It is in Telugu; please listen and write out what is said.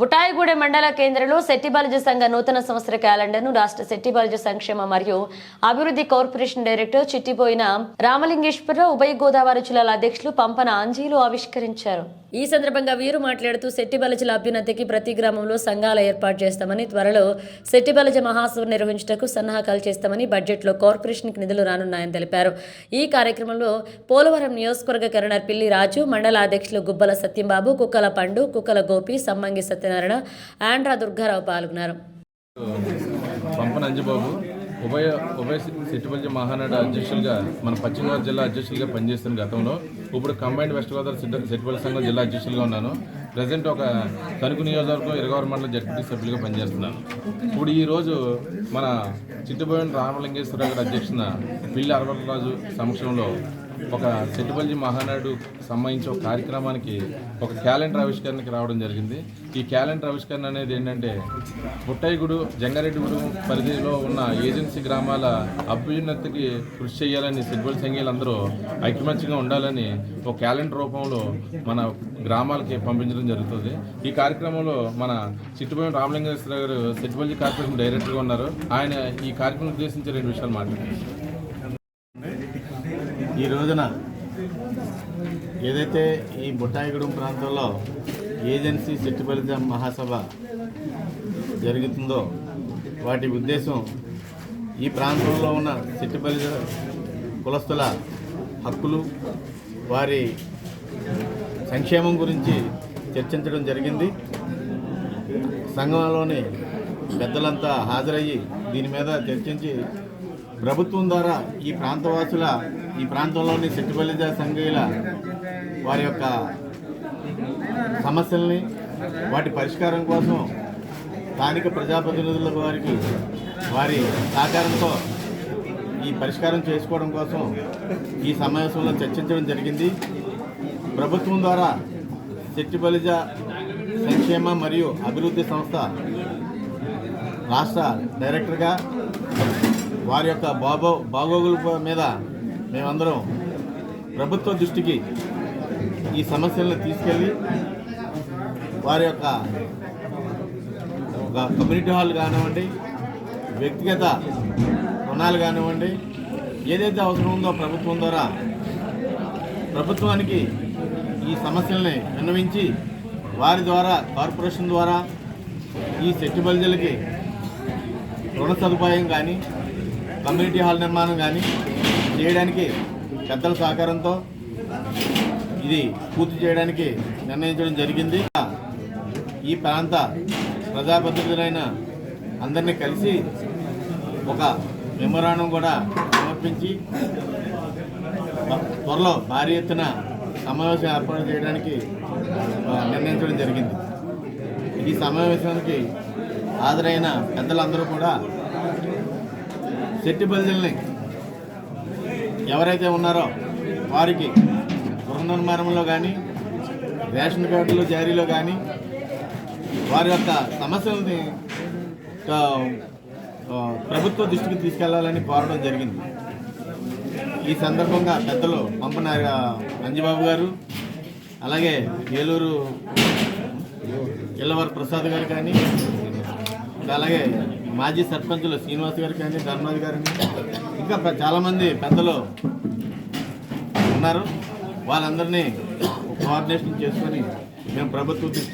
బుటాయిగూడెం మండల కేంద్రంలో శెట్టిబాలజ సంఘ నూతన సంవత్సర క్యాలెండర్ను రాష్ట్ర శెట్టిబాలజ సంక్షేమ మరియు అభివృద్ధి కార్పొరేషన్ డైరెక్టర్ చిట్టిపోయిన రామలింగేశ్వరరావు ఉభయ గోదావరి జిల్లాల అధ్యక్షులు పంపన అంజీలు ఆవిష్కరించారు. ఈ సందర్భంగా వీరు మాట్లాడుతూ శెట్టిబలజల అభ్యున్నతికి ప్రతి గ్రామంలో సంఘాల ఏర్పాటు చేస్తామని త్వరలో శెట్టిబలజ మహాసభ నిర్వహించటకు సన్నాహకాలు చేస్తామని బడ్జెట్లో కార్పొరేషన్కి నిధులు రానున్నాయని తెలిపారు. ఈ కార్యక్రమంలో పోలవరం నియోజకవర్గ కరణర్ పిల్లి రాజు మండల అధ్యక్షులు గుబ్బల సత్యంబాబు కుక్కల పండు కుక్కల గోపి సమ్మంగి సత్యనారాయణ ఆండ్రా దుర్గారావు పాల్గొన్నారు. ఉభయ ఉభయ సిట్టుపల్లి మహానాడు అధ్యక్షులుగా మన పశ్చిమ గోదావరి జిల్లా అధ్యక్షులుగా పనిచేస్తున్న గతంలో ఇప్పుడు కంబైండ్ వెస్ట్ గోదావరి సిట్ట సంఘం జిల్లా అధ్యక్షులుగా ఉన్నాను. ప్రజెంట్ ఒక తణుకు నియోజకవర్గం ఇరగవరం మండల జడ్పీటీ సభ్యులుగా పనిచేస్తున్నాను. ఇప్పుడు ఈరోజు మన చిట్టుబోయిన రామలింగేశ్వరరావు గారి అధ్యక్షున పిల్లి అరవరాజు సమక్షంలో ఒక చెట్టుపల్లి మహానాడు సంబంధించి ఒక కార్యక్రమానికి ఒక క్యాలెండర్ ఆవిష్కరణకి రావడం జరిగింది. ఈ క్యాలెండర్ ఆవిష్కరణ అనేది ఏంటంటే పుట్టయ్యగుడు జంగారెడ్డిగూడు పరిధిలో ఉన్న ఏజెన్సీ గ్రామాల అభ్యున్నతికి కృషి చేయాలని సెట్టుపల్లి సంఘీయులందరూ ఐకమత్యంగా ఉండాలని ఒక క్యాలెండర్ రూపంలో మన గ్రామాలకి పంపించడం జరుగుతుంది. ఈ కార్యక్రమంలో మన చిట్టుబోయిన రామలింగేశ్వర గారు సెట్టుపల్లి కార్పొరేషన్ డైరెక్టర్గా ఉన్నారు. ఆయన ఈ కార్యక్రమం ఉద్దేశించి రెండు విషయాలు మాట్లాడారు. ఈ రోజున ఏదైతే ఈ బుట్టాయిగూడెం ప్రాంతంలో ఏజెన్సీ చెట్టుబలిత మహాసభ జరుగుతుందో వాటి ఉద్దేశం ఈ ప్రాంతంలో ఉన్న చిట్టుపల్లి కులస్తుల హక్కులు వారి సంక్షేమం గురించి చర్చించడం జరిగింది. సంఘంలోని పెద్దలంతా హాజరయ్యి దీని మీద చర్చించి ప్రభుత్వం ద్వారా ఈ ప్రాంతవాసుల ఈ ప్రాంతంలోని సెట్టుబలిజ సంఘీయుల వారి యొక్క సమస్యల్ని వాటి పరిష్కారం కోసం స్థానిక ప్రజాప్రతినిధుల వారికి వారి సహకారంతో ఈ పరిష్కారం చేసుకోవడం కోసం ఈ సమావేశంలో చర్చించడం జరిగింది. ప్రభుత్వం ద్వారా సెట్టిబలిజ సంక్షేమ మరియు అభివృద్ధి సంస్థ రాష్ట్ర డైరెక్టర్గా వారి యొక్క బాగో బాగోగుల మీద మేమందరం ప్రభుత్వ దృష్టికి ఈ సమస్యలను తీసుకెళ్ళి వారి యొక్క ఒక కమ్యూనిటీ హాల్ కానివ్వండి వ్యక్తిగత రుణాలు కానివ్వండి ఏదైతే అవసరం ఉందో ప్రభుత్వం ద్వారా ప్రభుత్వానికి ఈ సమస్యల్ని విన్నవించి వారి ద్వారా కార్పొరేషన్ ద్వారా ఈ శక్తి బలిజలకి రుణ సదుపాయం కానీ కమ్యూనిటీ హాల్ నిర్మాణం కానీ చేయడానికి పెద్దల సహకారంతో ఇది పూర్తి చేయడానికి నిర్ణయించడం జరిగింది. ఈ ప్రాంత ప్రజాప్రతినిధులైన అందరినీ కలిసి ఒక మెమోరాండం కూడా సమర్పించి త్వరలో భారీ ఎత్తున సమావేశం ఏర్పాటు చేయడానికి నిర్ణయించడం జరిగింది. ఈ సమావేశానికి హాజరైన పెద్దలందరూ కూడా శెట్టి బలిజల్ని ఎవరైతే ఉన్నారో వారికి గృహ నిర్మాణంలో కానీ రేషన్ కార్డులు జారీలో కానీ వారి యొక్క సమస్యలని ప్రభుత్వ దృష్టికి తీసుకెళ్ళాలని కోరడం జరిగింది. ఈ సందర్భంగా పెద్దలు పంపన అంజబాబు గారు అలాగే ఏలూరు ఇల్లవర ప్రసాద్ గారు కానీ అలాగే మాజీ సర్పంచులు శ్రీనివాస్ గారు కానీ ధర్మరాజు గారిని ఇంకా చాలామంది పెద్దలు ఉన్నారు. వాళ్ళందరినీ కోఆర్డినేషన్ చేసుకొని మేము ప్రభుత్వం